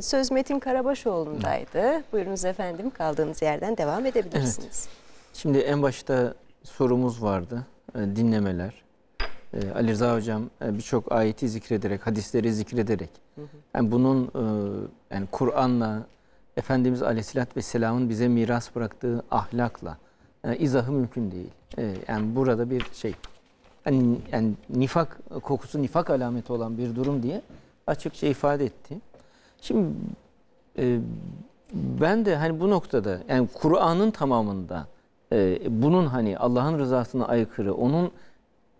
Söz Metin Karabaşoğlu'ndaydı. Buyurunuz efendim kaldığınız yerden devam edebilirsiniz. Şimdi en başta sorumuz vardı. e, Dinlemeler. E, Ali Rıza Hocam e, birçok ayeti zikrederek, hadisleri zikrederek. Yani bunun yani Kur'an'la Efendimiz Aleyhisselatü Vesselam'ın bize miras bıraktığı ahlakla e, izahı mümkün değil. Yani burada bir şey hani yani nifak kokusu nifak alameti olan bir durum diye açıkça ifade etti. Şimdi e, ben de hani bu noktada yani Kur'an'ın tamamında e, bunun hani Allah'ın rızasına aykırı, onun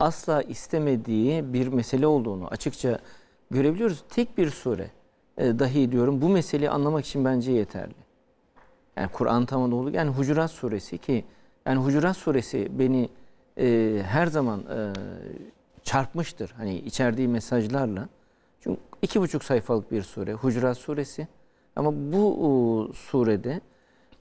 asla istemediği bir mesele olduğunu açıkça görebiliyoruz. Tek bir sure e, dahi diyorum bu meseleyi anlamak için bence yeterli. Yani Kur'an tamamında olduğu yani Hucurat suresi ki yani Hucurat suresi beni e, her zaman e, çarpmıştır. Hani içerdiği mesajlarla. Çünkü iki buçuk sayfalık bir sure Hucurat suresi. Ama bu surede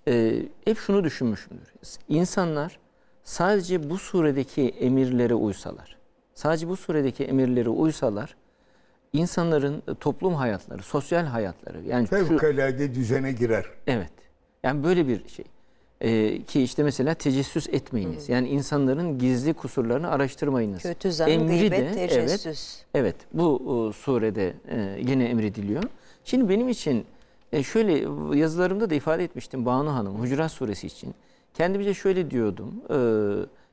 e, hep şunu düşünmüşümdür. İnsanlar sadece bu suredeki emirlere uysalar, sadece bu suredeki emirlere uysalar, insanların toplum hayatları, sosyal hayatları, yani şu, Fevkalade düzene girer. Evet. Yani böyle bir şey. Ee, ki işte mesela tecessüs etmeyiniz. Yani insanların gizli kusurlarını araştırmayınız. Kötü zan, Emri gıybet, de, evet, tecessüs. Evet, bu e, surede e, yine emrediliyor. Şimdi benim için e, şöyle yazılarımda da ifade etmiştim Banu Hanım, Hucurat suresi için. Kendimce şöyle diyordum. e,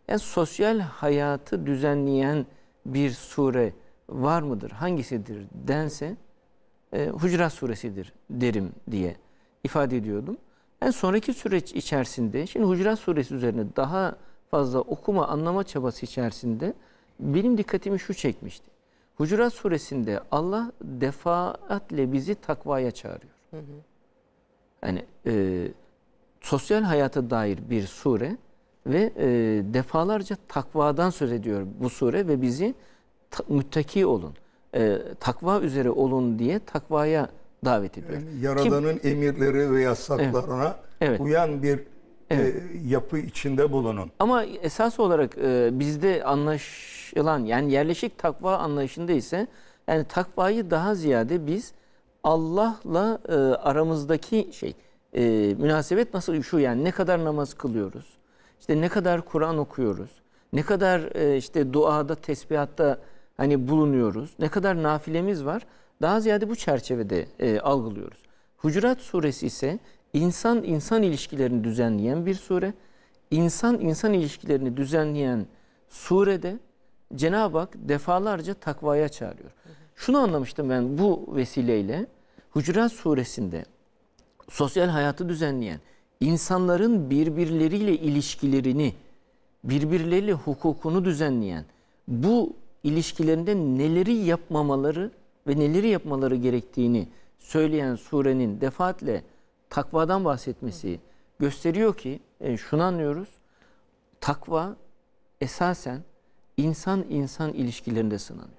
yani sosyal hayatı düzenleyen bir sure var mıdır? Hangisidir dense e, Hucurat suresidir derim diye ifade ediyordum. Ben sonraki süreç içerisinde, şimdi Hucurat suresi üzerine daha fazla okuma, anlama çabası içerisinde benim dikkatimi şu çekmişti. Hucurat suresinde Allah defaatle bizi takvaya çağırıyor. Yani e, sosyal hayata dair bir sure ve e, defalarca takvadan söz ediyor bu sure ve bizi ta, müttaki olun, e, takva üzere olun diye takvaya davet ediyor. Yani Yaradan'ın emirleri ve yasaklarına Evet. uyan bir Evet. e, yapı içinde bulunun. Ama esas olarak e, bizde anlaşılan yani yerleşik takva anlayışında ise yani takvayı daha ziyade biz Allah'la e, aramızdaki şey e, münasebet nasıl şu yani ne kadar namaz kılıyoruz, işte ne kadar Kur'an okuyoruz, ne kadar e, işte duada, tesbihatta hani bulunuyoruz, ne kadar nafilemiz var daha ziyade bu çerçevede e, algılıyoruz. Hucurat suresi ise insan insan ilişkilerini düzenleyen bir sure. İnsan insan ilişkilerini düzenleyen surede Cenab-ı Hak defalarca takvaya çağırıyor. Şunu anlamıştım ben bu vesileyle. Hucurat suresinde sosyal hayatı düzenleyen, insanların birbirleriyle ilişkilerini, birbirleriyle hukukunu düzenleyen, bu ilişkilerinde neleri yapmamaları ve neleri yapmaları gerektiğini söyleyen surenin defaatle takvadan bahsetmesi gösteriyor ki e, şunu anlıyoruz. Takva esasen insan insan ilişkilerinde sınanıyor.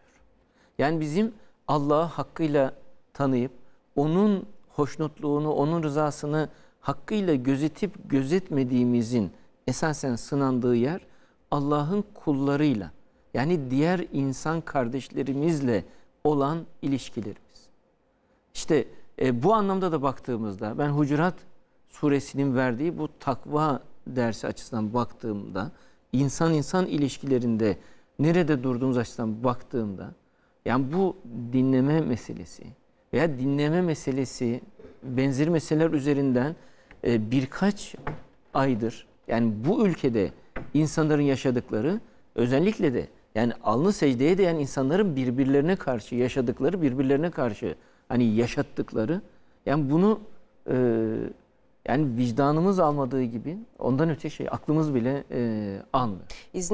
Yani bizim Allah'ı hakkıyla tanıyıp onun hoşnutluğunu, onun rızasını hakkıyla gözetip gözetmediğimizin esasen sınandığı yer Allah'ın kullarıyla yani diğer insan kardeşlerimizle olan ilişkilerimiz. İşte e, bu anlamda da baktığımızda ben Hucurat suresinin verdiği bu takva dersi açısından baktığımda insan insan ilişkilerinde nerede durduğumuz açısından baktığımda yani bu dinleme meselesi veya dinleme meselesi benzeri meseleler üzerinden e, birkaç aydır yani bu ülkede insanların yaşadıkları özellikle de yani alnı secdeye değen insanların birbirlerine karşı yaşadıkları, birbirlerine karşı hani yaşattıkları yani bunu e, yani vicdanımız almadığı gibi ondan öte şey aklımız bile e, almıyor. İzni